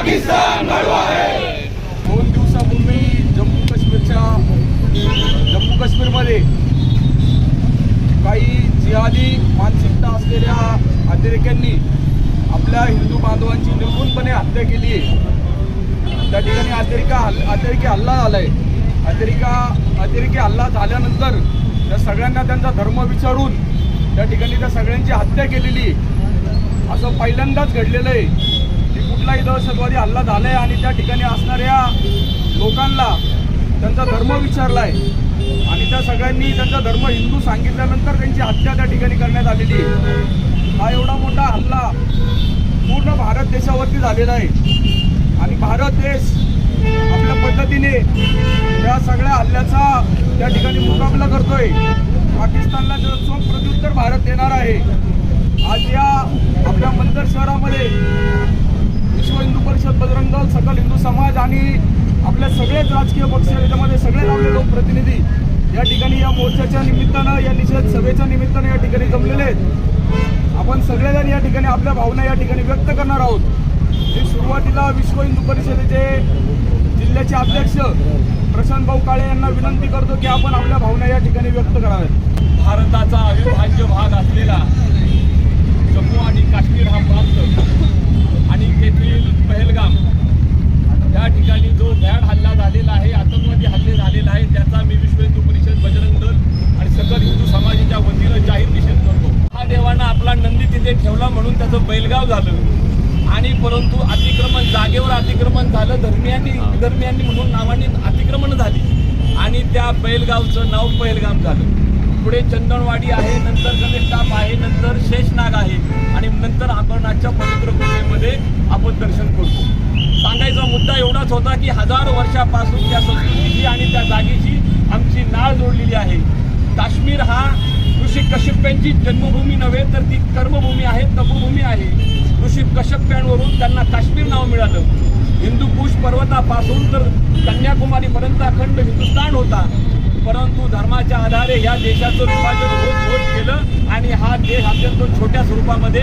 पाकिस्तान पाकिस्तान बनवाए दोन दिवसापूर्वी जम्मू काश्मीरच्या जम्मू काश्मीरमध्ये काही जिहादी मानसिकता असलेल्या अतिरेक्यांनी आपल्या हिंदू बांधवांची निर्गुणपणे हत्या केली आहे. त्या ठिकाणी अतिरेका हल् अतिरेकी हल्ला झाला आहे अतिरेका अतिरेकी हल्ला झाल्यानंतर त्या सगळ्यांना त्यांचा धर्म विचारून त्या ठिकाणी त्या सगळ्यांची हत्या केलेली आहे. असं पहिल्यांदाच घडलेलं आहे. की कुठलाही दहशतवादी हल्ला झालाय आणि त्या ठिकाणी असणाऱ्या लोकांना त्यांचा धर्म विचारला आहे आणि त्या सगळ्यांनी त्यांचा धर्म हिंदू सांगितल्यानंतर त्यांची हत्या त्या ठिकाणी करण्यात आलेली आहे. हा एवढा मोठा हल्ला पूर्ण भारत देशावरती झालेला आहे. आणि भारत देश आपल्या पद्धतीने या सगळ्या हल्ल्याचा त्या ठिकाणी मुकाबला करतोय. पाकिस्तानला जो चोख प्रत्युत्तर भारत देणार आहे. आज या आपल्या मंदर शहरामध्ये विश्व हिंदू परिषद बजरंग दल सकल हिंदू समाज आणि आपले सगळेच राजकीय पक्ष याच्यामध्ये सगळे लावले लोकप्रतिनिधी या ठिकाणी या मोर्चाच्या निमित्तानं या निषेध सभेच्या निमित्तानं या ठिकाणी जमलेले आहेत. आपण सगळेजण या ठिकाणी आपल्या भावना या ठिकाणी व्यक्त करणार आहोत. जे सुरुवातीला विश्व हिंदू परिषदेचे जिल्ह्याचे अध्यक्ष प्रशांत भाऊ काळे यांना विनंती करतो की आपण आपल्या भावना या ठिकाणी व्यक्त कराव्यात. भारताचा अविभाज्य भाग असलेला जम्मू आणि काश्मीर हा प्रांत आणि तेथील पहलगाम. या ठिकाणी जो भ्याड हल्ला झालेला आहे आतंकवादी हल्ले झालेला आहे त्याचा मी विश्व हिंदू परिषद बजरंग दल आणि सकल हिंदू समाजाच्या वतीनं जाहीर निषेध करतो. हा देवानं आपला नंदी तिथे ठेवला म्हणून त्याचं बैलगाव झालं. आणि परंतु अतिक्रमण जागेवर अतिक्रमण झालं धर्मियांनी धर्मियांनी म्हणून नावाने अतिक्रमण झाली. आणि त्या बैलगावचं नाव बैलगाम झालं. पुढे चंदनवाडी आहे नंतर गणेशटाप आहे नंतर शेषनाग आहे आणि नंतर आपण आजच्या पवित्र गुहेमध्ये आपण दर्शन करतो. सांगायचा मुद्दा एवढाच होता की हजार वर्षापासून त्या संस्कृतीची आणि त्या जागेची आमची नाळ जोडलेली आहे. काश्मीर हा ऋषी कश्यप्यांची जन्मभूमी नव्हे तर ती कर्मभूमी आहे तपभूमी आहे. ऋषी कश्यप्यांवरून त्यांना काश्मीर नाव मिळालं. हिंदू कुश पर्वतापासून तर कन्याकुमारीपर्यंत अखंड हिंदुस्थान होता. परंतु धर्माच्या आधारे या देशाचं विभाजन होत होत गेलं आणि हा देश अत्यंत छोट्या स्वरूपामध्ये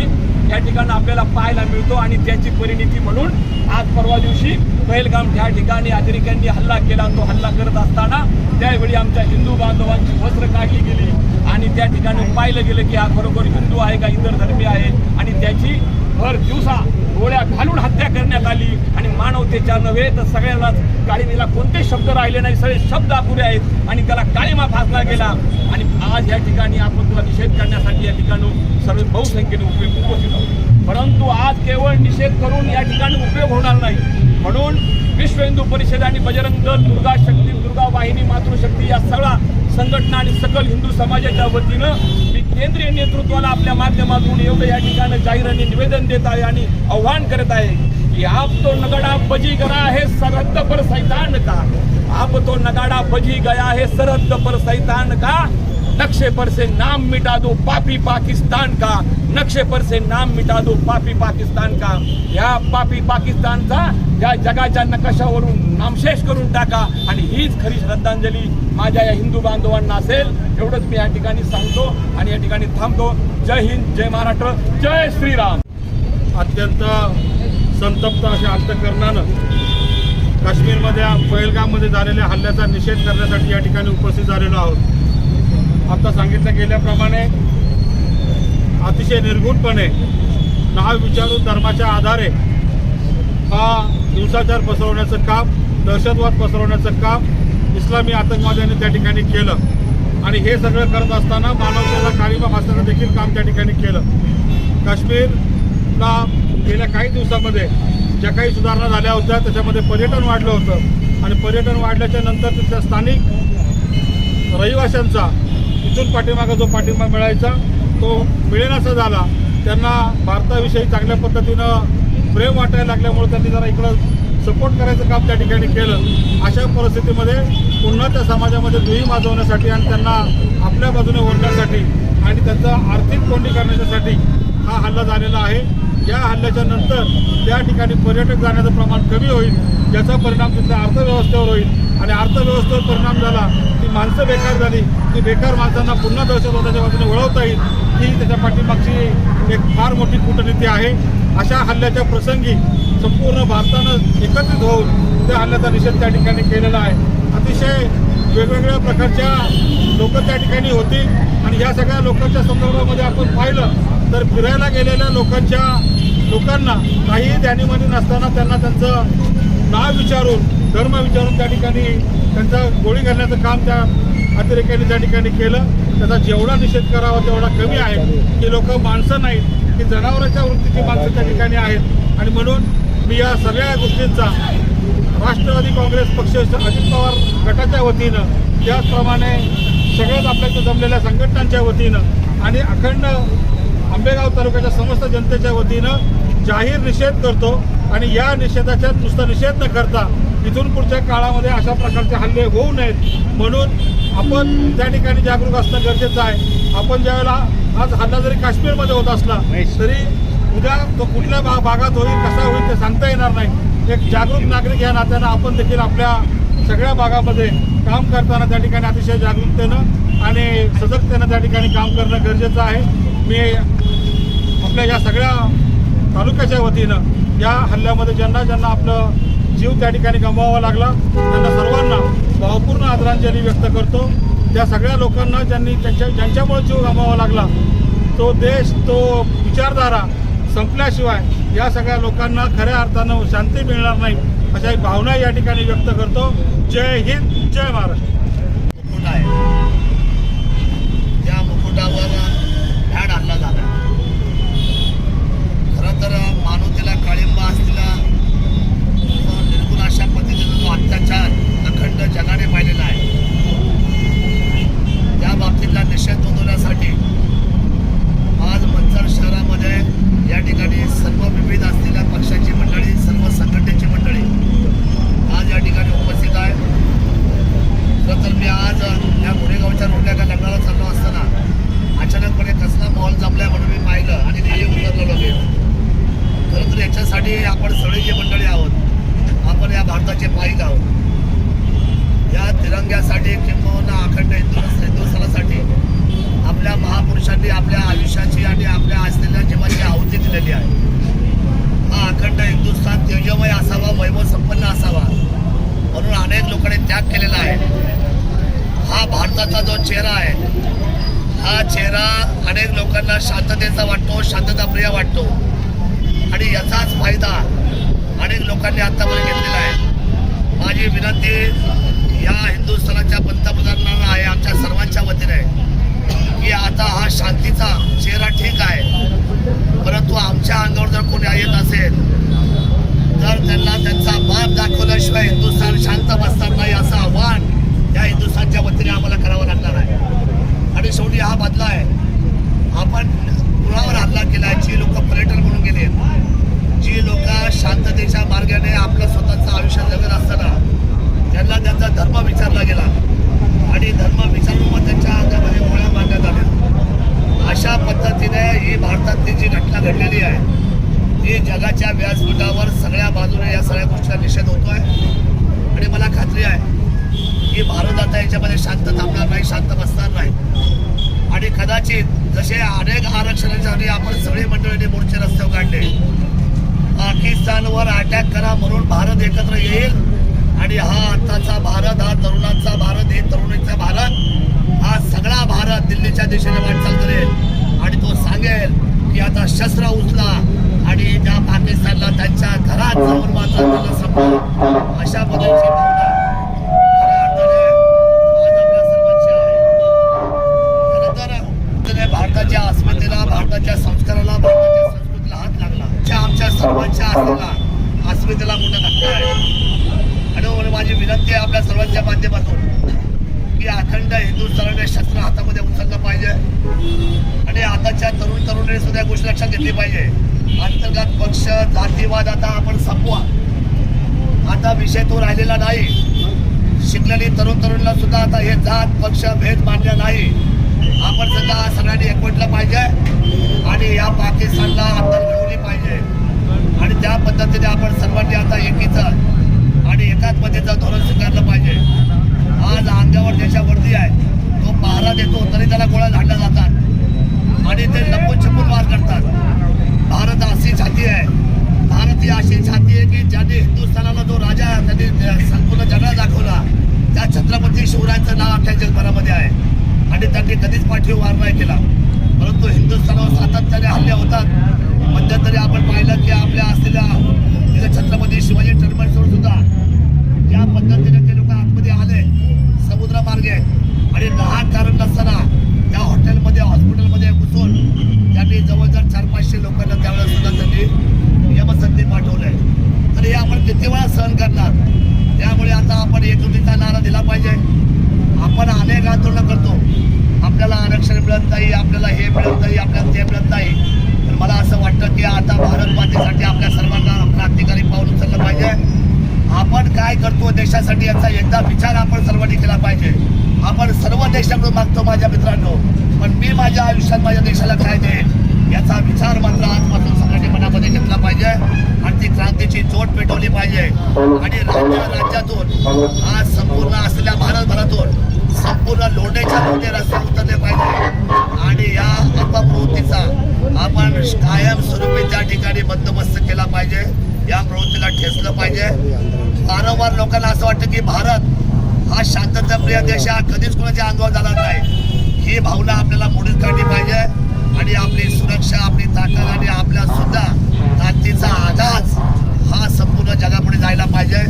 या ठिकाणी आपल्याला पाहायला मिळतो आणि त्याची परिणिती म्हणून आज परवा दिवशी पहिलगाम त्या ठिकाणी अतिरेक्यांनी हल्ला केला तो हल्ला करत असताना त्यावेळी आमच्या हिंदू बांधवांची वस्त्र काढली गेली आणि त्या ठिकाणी पाहिलं गेलं की हा खरोखर हिंदू आहे का इतर धर्मी आहे आणि त्याची भर दिवसा गोळ्या घालून हत्या करण्यात आली आणि मानवतेच्या नव्हे तर सगळ्यांनाच काळीमीला कोणते शब्द राहिले नाही सगळे शब्द अपुरे आहेत आणि त्याला काळीमा फासला गेला. आणि आज या ठिकाणी आपण तुला निषेध करण्यासाठी या ठिकाणी सर्व बहुसंख्येने उपयोग उपस्थित आहोत. परंतु आज केवळ निषेध करून या ठिकाणी उपयोग होणार नाही. म्हणून विश्व हिंदू परिषद आणि बजरंग दल दुर्गा शक्ती दुर्गा वाहिनी मातृशक्ती या सगळ्या संघटना आणि सकल हिंदू समाजाच्या वतीनं मी केंद्रीय नेतृत्वाला आपल्या माध्यमातून एवढं या ठिकाणी जाहीराने निवेदन देत आहे आणि आव्हान करत आहे की आप तो नगडा बजी गया हे सरहद्द पर सैतान का? आप तो नगाड़ा बजी गया हे सरहद्द पर सैतान का? नक्शे पर से नाम मिटा दो पापी पाकिस्तान का। नक्शे पर से नाम मिटा दो पापी पाकिस्तान का। या पापी पाकिस्तानचा या जगाच्या नकाशावरून नामशेष करून टाका आणि हीच खरी श्रद्धांजली माझ्या या हिंदू बांधवांना असेल एवढंच मी या ठिकाणी सांगतो आणि या ठिकाणी थांबतो. जय हिंद जय महाराष्ट्र जय श्रीराम. अत्यंत संतप्त अशा अंतकरणानं काश्मीरमध्ये पहलगाममध्ये झालेल्या हल्ल्याचा निषेध करण्यासाठी या ठिकाणी उपस्थित झालेलो आहोत. आता सांगितलं गेल्याप्रमाणे अतिशय निर्गुणपणे नाव विचारून धर्माच्या आधारे हा हिंसाचार पसरवण्याचं काम दहशतवाद पसरवण्याचं काम इस्लामी आतंकवाद्यांनी त्या ठिकाणी केलं. आणि हे सगळं करत असताना मानवतेला काळीमा फासण्याचं देखील काम त्या ठिकाणी केलं. काश्मीरला गेल्या काही दिवसामध्ये ज्या काही सुधारणा झाल्या होत्या त्याच्यामध्ये पर्यटन वाढलं होतं. आणि पर्यटन वाढल्याच्या नंतर तिथल्या स्थानिक रहिवाशांचा इथून पाठीमागा जो पाठिंबा मिळायचा तो मिळेनासा झाला. त्यांना भारताविषयी चांगल्या पद्धतीनं प्रेम वाटायला लागल्यामुळे त्यांनी जरा इकडं सपोर्ट करायचं काम त्या ठिकाणी केलं. अशा परिस्थितीमध्ये पुन्हा त्या समाजामध्ये दुही माजवण्यासाठी आणि त्यांना आपल्या बाजूने ओढण्यासाठी आणि त्यांचं आर्थिक कोंडी करण्यासाठी हा हल्ला झालेला आहे. या हल्ल्याच्या नंतर त्या ठिकाणी पर्यटक जाण्याचं प्रमाण कमी होईल याचा परिणाम तिथल्या अर्थव्यवस्थेवर होईल. आणि अर्थव्यवस्थेवर परिणाम झाला माणसं बेकार झाली ती बेकार माणसांना पुन्हा दहशतवादाच्या बाजूने वळवता येईल ही त्याच्या पाठीमागची एक फार मोठी कूटनीती आहे. अशा हल्ल्याच्या प्रसंगी संपूर्ण भारतानं एकत्रित होऊन त्या हल्ल्याचा निषेध त्या ठिकाणी केलेला आहे. अतिशय वेगवेगळ्या प्रकारच्या लोक त्या ठिकाणी होती आणि या सगळ्या लोकांच्या संदर्भामध्ये आपण पाहिलं तर फिरायला गेलेल्या लोकांच्या लोकांना काहीही ध्यानीमनी नसताना त्यांना त्यांचं नाव विचारून धर्म विचारून त्या ठिकाणी त्यांचा गोळी घालण्याचं काम त्या अतिरेक्यांनी त्या ठिकाणी केलं. त्याचा जेवढा निषेध करावा तेवढा कमी आहे. की लोक माणसं नाहीत की जनावरांच्या वृत्तीची माणसं त्या ठिकाणी आहेत. आणि म्हणून मी या सगळ्या गोष्टींचा राष्ट्रवादी काँग्रेस पक्ष अजित पवार गटाच्या वतीनं त्याचप्रमाणे सगळ्याच आपल्या जमलेल्या संघटनांच्या वतीनं आणि अखंड आंबेगाव तालुक्याच्या समस्त जनतेच्या वतीनं जाहीर निषेध करतो. आणि या निषेधाच्या नुसता निषेध न करता इथून पुढच्या काळामध्ये अशा प्रकारचे हल्ले होऊ नयेत म्हणून आपण त्या ठिकाणी जागरूक असणं गरजेचं आहे. आपण ज्यावेळेला आज हल्ला जरी काश्मीरमध्ये होत असला तरी उद्या तो कुठल्या भा भागात होईल कसा होईल ते सांगता येणार नाही. एक जागरूक नागरिक या नात्यानं आपण देखील आपल्या सगळ्या भागामध्ये काम करताना त्या ठिकाणी अतिशय जागरूकतेनं आणि सजगतेनं त्या ठिकाणी काम करणं गरजेचं आहे. मी आपल्या या सगळ्या तालुक्याच्या वतीनं या हल्ल्यामध्ये ज्यांना ज्यांना आपलं जीव त्या ठिकाणी गमवावा लागला. त्यांना सर्वांना भावपूर्ण आदरांजली व्यक्त करतो. त्या सगळ्या लोकांना ज्यांनी त्यांच्या ज्यांच्यामुळे जीव गमवावा लागला तो देश तो विचारधारा संपल्याशिवाय या सगळ्या लोकांना खऱ्या अर्थानं शांती मिळणार नाही अशा एक भावना या ठिकाणी व्यक्त करतो. जय हिंद जय महाराष्ट्र. मुकुट आहे. त्या मुकुटावर भ्याड हल्ला झाला खरं तर मानवतेला काळिंबा असलेला तो निर्गुण अशा पद्धतीचा जो अत्याचार अखंड जगाने पाहिलेला आहे त्या बाबतीतला निषेध नोंदवण्यासाठी आज मंचर शहरामध्ये या ठिकाणी सर्व विविध असलेल्या पक्षाची मंडळी सर्व संघटनेची मंडळी आज या ठिकाणी उपस्थित आहे खरं तर मी आज या गोरेगावच्या रोडल्या एका लग्नाला चाललो असताना अचानकपणे कसला मॉल जमलाय म्हणून मी पाहिलं आणि ते उतरलो लगेच खरं आणि आपण सगळे जे मंडळी आहोत आपण या भारताचे पाईक आहोत. या तिरंग्यासाठी किंबहुना अखंड हिंदू हिंदुस्थानासाठी आपल्या महापुरुषांनी आपल्या आयुष्याची आणि आपल्या असलेल्या जीवाची आहुती दिलेली आहे. हा अखंड हिंदुस्थान तेजमय असावा वैभव संपन्न असावा म्हणून अनेक लोकांनी त्याग केलेला आहे. हा भारताचा जो चेहरा आहे हा चेहरा अनेक लोकांना शांततेचा वाटतो शांतताप्रिय वाटतो. आणि याचाच फायदा अनेक लोकांनी आतापर्यंत घेतलेला आहे माझी विनंती या हिंदुस्थानाच्या पंतप्रधानांना आहे आमच्या सर्वांच्या वतीने की आता हा शांतीचा चेहरा ठीक आहे परंतु आमच्या अंगावर जर कोणी येत असेल तर त्यांना त्यांचा बाप दाखवल्याशिवाय हिंदुस्थान शांत बसणार नाही असं आव्हान या हिंदुस्थानच्या वतीने आम्हाला करावं लागणार आहे आणि शेवटी हा बदला आहे आपण कुणावर हल्ला केला जी लोक पर्यटन म्हणून गेले जी लोक शांततेच्या मार्गाने आपलं स्वतःचं आयुष्य जगत असताना त्यांना त्यांचा धर्म विचारला गेला आणि धर्म विचारून मग त्यांच्या अंगामध्ये गोळ्या मारण्यात आल्या अशा पद्धतीने ही भारतातली जी घटना घडलेली आहे ती जगाच्या व्यासपीठावर सगळ्या बाजूने या सगळ्या गोष्टीचा निषेध होतोय आणि मला खात्री आहे की भारत आता याच्यामध्ये शांत थांबणार नाही शांत बसणार नाही आणि कदाचित जसे अनेक आरक्षणासाठी आपण सगळे मंडळीने मोर्चे रस्त्यावर काढले पाकिस्तानवर अटॅक करा म्हणून भारत एकत्र येईल आणि हा आताचा भारत हा तरुणांचा भारत हे तरुणीचा भारत हा सगळा भारत दिल्लीच्या दिशेने वाटचाल करेल आणि तो सांगेल की आता शस्त्र उचला आणि त्या पाकिस्तानला त्यांच्या घरात जाऊन मात्र त्याला संपवा अशा पद्धतीची भावना खऱ्या अर्थाने आज आपल्या सर्वांची आहे खरं तर त्याने भारताच्या अस्मितेला भारताच्या संस्काराला भारताच्या संस्कृतीला हात लागला ज्या आमच्या सर्वांच्या असलेला अस्मितेला मोठा धक्का आहे आणि म्हणून माझी विनंती आहे माध्यमातून की अखंड हिंदुस्थानाने शस्त्र हातामध्ये उचललं पाहिजे. आणि आताच्या तरुण तरुणांनी सुद्धा गोष्टी लक्षात घेतली पाहिजे. अंतर्गत पक्ष जातीवाद आता आपण संपवा. आता विषय तो राहिलेला नाही. शिकलेली तरुण तरुणीला सुद्धा आता हे जात पक्ष भेद मान्य नाही. आपण सुद्धा सगळ्यांनी एकवटलं पाहिजे. आणि या पाकिस्तानला आता मिळवली पाहिजे. आणि त्या पद्धतीने आपण सर्वांनी आता एकीचं आणि एकात्मतेचं धोरण स्वीकारलं पाहिजे. आज अंगावर देशावरती आहे. तो पहारा देतो तरी त्याला गोळ्या झाडल्या जातात. आणि ते लपून छपून वार करतात. भारत अशी छाती आहे. भारत ही अशी छाती आहे की ज्यांनी हिंदुस्थानाला जो राजा त्यांनी संपूर्ण जगाला दाखवला. त्या छत्रपती शिवरायांचं नाव अख्ख्या जगभरामध्ये आहे. आणि त्यांनी कधीच पाठीवर वार नाही केला. परंतु हिंदुस्थानावर सातत्याने हल्ले होतात. मध्यंतरी आपण पाहिलं की आपल्या असलेल्या तिथे छत्रपती शिवाजी टर्मिनसवर सुद्धा. ज्या पद्धतीने ते लोक आतमध्ये आले समुद्रामार्गे आणि लहान कारण नसताना त्या हॉटेलमध्ये हॉस्पिटलमध्ये घुसून त्यांनी जवळजवळ चार पाचशे लोकांना त्यावेळेस सुद्धा त्यांनी नियमसंधी पाठवलंय. तर हे आपण किती वेळा सहन करणार? त्यामुळे आता आपण एकजुटीचा नारा दिला पाहिजे. आपण अनेक आंदोलनं करतो. आपल्याला आरक्षण मिळत नाही आपल्याला हे मिळत नाही आपल्याला ते मिळत नाही. मला असं वाटतं की आता भारत मातेसाठी आपल्या सर्वांना क्रांतिकारी पाऊल उचललं पाहिजे. आपण काय करतो देशासाठी याचा एकदा विचार आपण सर्वांनी केला पाहिजे. आपण सर्व देशाकडून मागतो माझ्या मित्रांनो पण मी माझ्या आयुष्यात माझ्या देशाला काय देईल याचा विचार मात्र आजपासून सगळ्यांनी मनामध्ये घेतला पाहिजे. आणि ती क्रांतीची चोट पेटवली पाहिजे. आणि राज्य राज्यातून आज संपूर्ण असलेल्या भारतभरातून संपूर्ण लोणेच्या लोंढे रस्ते उतरले पाहिजे. आणि या अपप्रवृत्तीचा आपण कायमस्वरूपी त्या ठिकाणी बंदोबस्त केला पाहिजे. या प्रवृत्तीला ठेचलं पाहिजे. वारंवार लोकांना असं वाटतं की भारत हा शांतताप्रिय देश हा कधीच कोणाच्या आंदोलन झाला नाही. ही भावना आपल्याला मोडीत काढली पाहिजे. आणि आपली सुरक्षा आपली ताकद आणि आपल्या सुद्धा क्रांतीचा आगाज हा संपूर्ण जगापुढे जायला पाहिजे.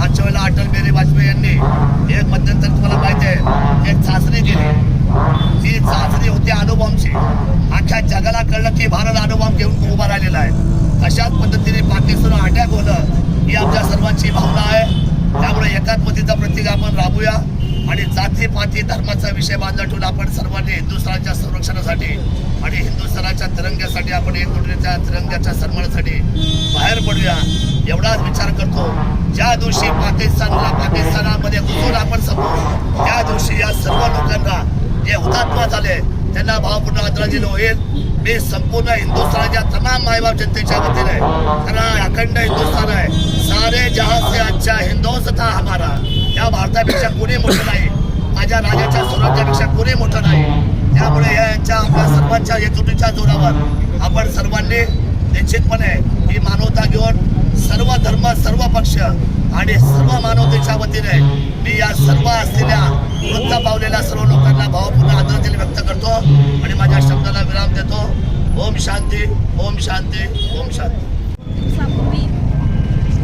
मागच्या वेळेला अटल बिहारी वाजपेयी यांनी एक मध्यंतर तुम्हाला माहिती आहे एक चाचणी केली. ती चाचणी होती अणुबॉम्बची अख्ख्या जगाला कळलं की भारत अणुबॉम्ब घेऊन उभा राहिलेला आहे. अशाच पद्धतीने पाकिस्तान अटॅक होणं ही आमच्या सर्वांची भावना आहे. त्यामुळे एकात्मतीचा प्रतीक आपण राबूया आणि जाती पाती धर्माचा विषय बांधला ठेवून आपण सर्वांनी हिंदुस्थानच्या संरक्षणासाठी तिरंग्यासाठी आपण एकजुटीच्या तिरंग्याच्या सन्मानासाठी. बाहेर पडूया. एवढाच विचार करतो. ज्या दिवशी पाकिस्तानला पाकिस्तानामध्ये घुसून आपण संपू त्या दिवशी या सर्व लोकांना जे हुतात्मा झाले त्यांना भावपूर्ण आदरांजली होईल मी संपूर्ण हिंदुस्थानाच्या तमाम मायबाप जनतेच्या वतीने कारण अखंड हिंदुस्थान आहे. सारे जहाज से अच्छा हिंदुस्तान हमारा. या भारतापेक्षा कोणी मोठं नाही. माझ्या राजाच्या स्वराज्यापेक्षा कोणी मोठं नाही. त्यामुळे यांच्या आपल्या सर्वांच्या एकजुटीच्या जोरावर आपण सर्वांनी निश्चितपणे ही मानवता घेऊन सर्व धर्म सर्व पक्ष आणि सर्व मानवतेच्या वतीने मी या सर्व असलेल्या वृत्त पावलेल्या सर्व लोकांना भावपूर्ण आदरांजली व्यक्त करतो आणि माझ्या शब्दाला विराम देतो. ओम शांती ओम शांती ओम शांती.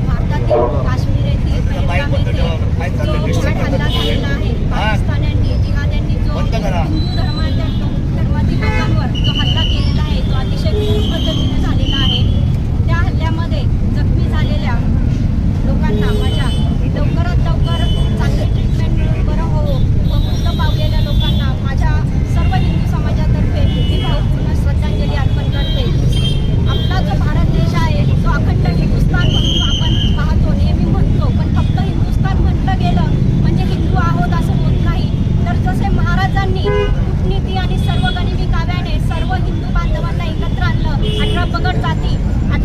भारतातील काश्मीर येथील बंद करा. हिंदू धर्माच्या धर्मातील लोकांवर जो हल्ला केलेला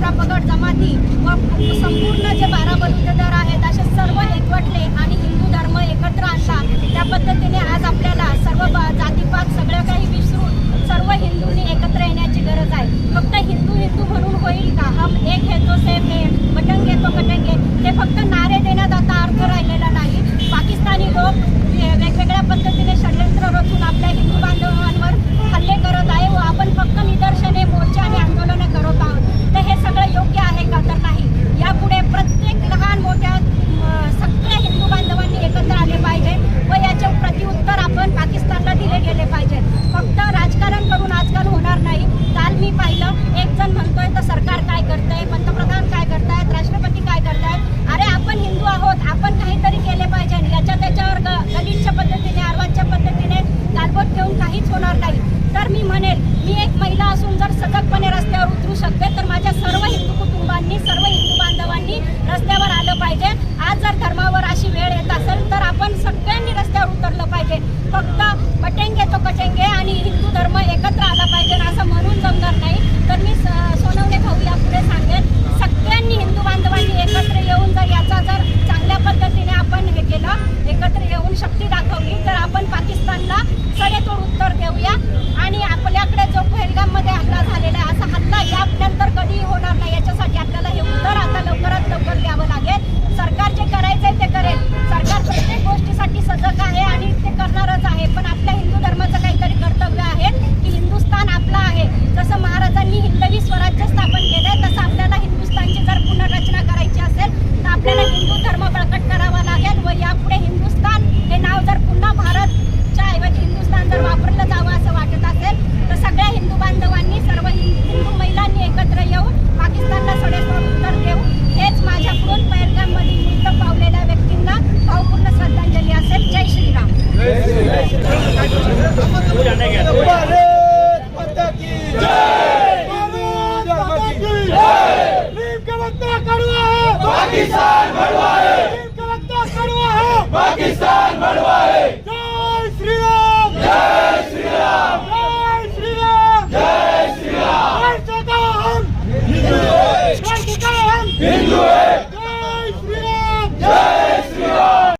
पगड जमाती व संपूर्ण जे बारा बलुतेदार आहेत असे सर्व एकवटले आणि हिंदू धर्म एकत्र आणला. त्या पद्धतीने आज आपल्याला सर्व जातीपात सगळं काही विसरून सर्व हिंदूंनी एकत्र येण्याची गरज आहे. फक्त हिंदू हिंदू म्हणून होईल का? हम एक घेतो से पटंग घेतो पटंगे ते फक्त नारे देण्यात आता अर्थ राहिलेला नाही. पाकिस्तानी लोक वेगवेगळ्या पद्धतीने षडयंत्र रचून आपल्या हिंदू बांधवांवर हल्ले करत आहेत.